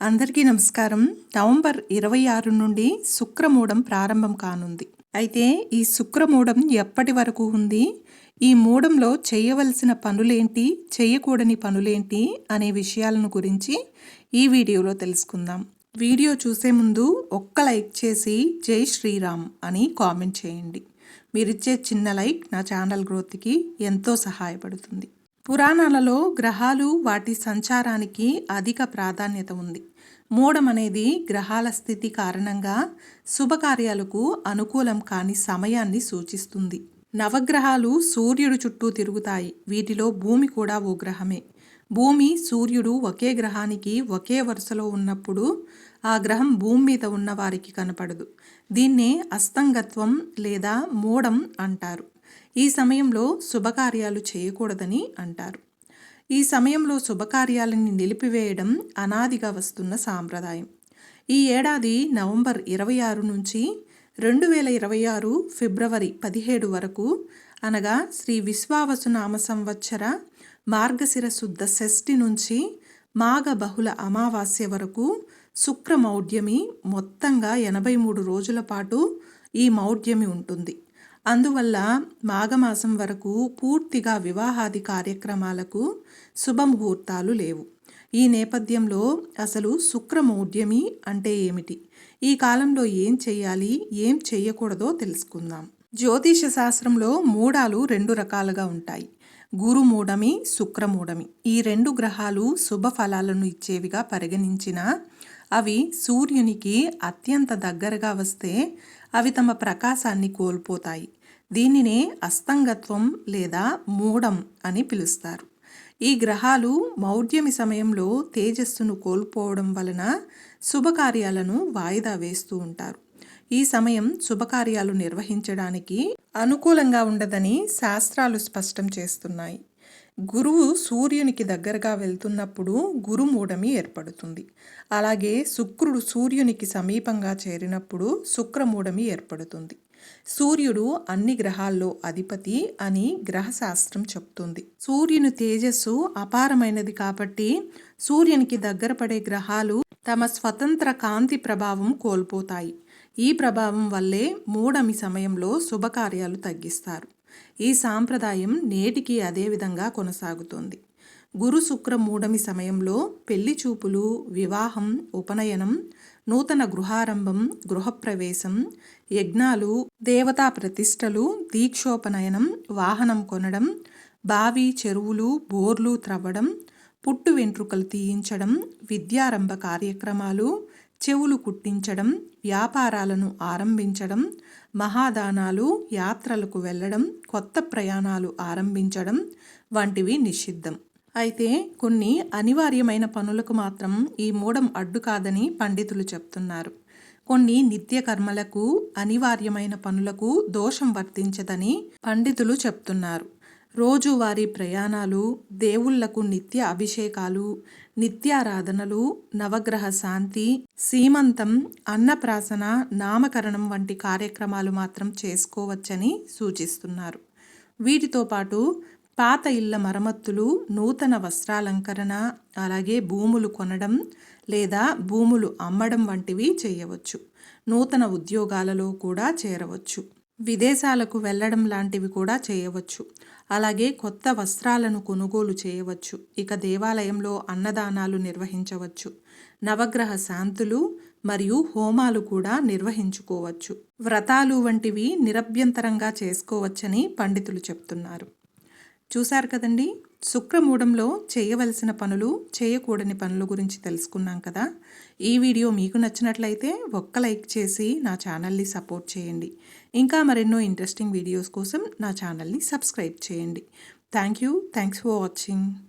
అందరికీ నమస్కారం. నవంబర్ ఇరవై ఆరు నుండి శుక్రమూఢం ప్రారంభం కానుంది. అయితే ఈ శుక్రమూఢం ఎప్పటి వరకు ఉంది? ఈ మూడంలో చేయవలసిన పనులేంటి? చేయకూడని పనులేంటి? అనే విషయాలను గురించి ఈ వీడియోలో తెలుసుకుందాం. వీడియో చూసే ముందు ఒక్క లైక్ చేసి జై శ్రీరామ్ అని కామెంట్ చేయండి. మీరిచ్చే చిన్న లైక్ నా ఛానల్ గ్రోత్కి ఎంతో సహాయపడుతుంది. పురాణాలలో గ్రహాలు వాటి సంచారానికి అధిక ప్రాధాన్యత ఉంది. మూడం అనేది గ్రహాల స్థితి కారణంగా శుభకార్యాలకు అనుకూలం కాని సమయాన్ని సూచిస్తుంది. నవగ్రహాలు సూర్యుడు చుట్టూ తిరుగుతాయి. వీటిలో భూమి కూడా ఓ గ్రహమే. భూమి సూర్యుడు ఒకే గ్రహానికి ఒకే వరుసలో ఉన్నప్పుడు ఆ గ్రహం భూమి మీద ఉన్నవారికి కనపడదు. దీన్నే అస్తంగత్వం లేదా మూడం అంటారు. ఈ సమయంలో శుభకార్యాలు చేయకూడదని అంటారు. ఈ సమయంలో శుభకార్యాలని నిలిపివేయడం అనాదిగా వస్తున్న సాంప్రదాయం. ఈ ఏడాది నవంబర్ ఇరవై ఆరు నుంచి రెండు వేల ఇరవై ఆరు ఫిబ్రవరి పదిహేడు వరకు అనగా శ్రీ విశ్వావసునామ సంవత్సర మార్గశిర శుద్ధ షష్ఠి నుంచి మాఘ బహుళ అమావాస్య వరకు శుక్ర మౌఢ్యమి మొత్తంగా ఎనభై మూడు రోజుల పాటు ఈ మౌఢ్యమి ఉంటుంది. అందువల్ల మాఘమాసం వరకు పూర్తిగా వివాహాది కార్యక్రమాలకు శుభముహూర్తాలు లేవు. ఈ నేపథ్యంలో అసలు శుక్రమౌఢ్యమి అంటే ఏమిటి? ఈ కాలంలో ఏం చేయాలి? ఏం చేయకూడదో తెలుసుకుందాం. జ్యోతిష శాస్త్రంలో మూడాలు రెండు రకాలుగా ఉంటాయి. గురుమూఢమి శుక్రమూఢమి. ఈ రెండు గ్రహాలు శుభ ఫలాలను ఇచ్చేవిగా పరిగణించిన అవి సూర్యునికి అత్యంత దగ్గరగా వస్తే అవి తమ ప్రకాశాన్ని కోల్పోతాయి. దీనినే అస్తంగత్వం లేదా మూఢం అని పిలుస్తారు. ఈ గ్రహాలు మౌఢ్యమి సమయంలో తేజస్సును కోల్పోవడం వలన శుభకార్యాలను వాయిదా వేస్తూ ఉంటారు. ఈ సమయం శుభకార్యాలు నిర్వహించడానికి అనుకూలంగా ఉండదని శాస్త్రాలు స్పష్టం చేస్తున్నాయి. గురువు సూర్యునికి దగ్గరగా వెళ్తున్నప్పుడు గురుమూఢమి ఏర్పడుతుంది. అలాగే శుక్రుడు సూర్యునికి సమీపంగా చేరినప్పుడు శుక్రమూఢమి ఏర్పడుతుంది. సూర్యుడు అన్ని గ్రహాల్లో అధిపతి అని గ్రహశాస్త్రం చెప్తుంది. సూర్యుని తేజస్సు అపారమైనది కాబట్టి సూర్యునికి దగ్గర పడే గ్రహాలు తమ స్వతంత్ర కాంతి ప్రభావం కోల్పోతాయి. ఈ ప్రభావం వల్లే మూడమి సమయంలో శుభకార్యాలు తగ్గిస్తారు. ఈ సాంప్రదాయం నేటికి అదే విధంగా గురు శుక్ర మూడమి సమయంలో పెళ్ళి చూపులు వివాహం ఉపనయనం నూతన గృహారంభం గృహప్రవేశం యజ్ఞాలు దేవతా ప్రతిష్టలు దీక్షోపనయనం వాహనం కొనడం బావి చెరువులు బోర్లు త్రవ్వడం పుట్టు వెంట్రుకలు తీయించడం విద్యారంభ కార్యక్రమాలు చెవులు కుట్టించడం వ్యాపారాలను ఆరంభించడం మహాదానాలు యాత్రలకు వెళ్ళడం కొత్త ప్రయాణాలు ఆరంభించడం వంటివి నిషిద్ధం. అయితే కొన్ని అనివార్యమైన పనులకు మాత్రం ఈ మూడం అడ్డు కాదని పండితులు చెప్తున్నారు. కొన్ని నిత్య కర్మలకు అనివార్యమైన పనులకు దోషం వర్తించదని పండితులు చెప్తున్నారు. రోజువారీ ప్రయాణాలు దేవుళ్ళకు నిత్య అభిషేకాలు నిత్యారాధనలు నవగ్రహ శాంతి సీమంతం అన్నప్రాసన నామకరణం వంటి కార్యక్రమాలు మాత్రం చేసుకోవచ్చని సూచిస్తున్నారు. వీటితో పాటు పాత ఇళ్ళ మరమ్మతులు నూతన వస్త్రాలంకరణ అలాగే భూములు కొనడం లేదా భూములు అమ్మడం వంటివి చేయవచ్చు. నూతన ఉద్యోగాలలో కూడా చేరవచ్చు. విదేశాలకు వెళ్ళడం లాంటివి కూడా చేయవచ్చు. అలాగే కొత్త వస్త్రాలను కొనుగోలు చేయవచ్చు. ఇక దేవాలయంలో అన్నదానాలు నిర్వహించవచ్చు. నవగ్రహ శాంతులు మరియు హోమాలు కూడా నిర్వహించుకోవచ్చు. వ్రతాలు వంటివి నిరభ్యంతరంగా చేసుకోవచ్చని పండితులు చెప్తున్నారు. చూశారు కదండి? శుక్రమూఢంలో చేయవలసిన పనులు చేయకూడని పనుల గురించి తెలుసుకున్నాం కదా? ఈ వీడియో మీకు నచ్చినట్లయితే ఒక్క లైక్ చేసి నా ఛానల్ని సపోర్ట్ చేయండి. ఇంకా మరెన్నో ఇంట్రెస్టింగ్ వీడియోస్ కోసం నా ఛానల్ని సబ్స్క్రైబ్ చేయండి. Thank you. Thanks for watching.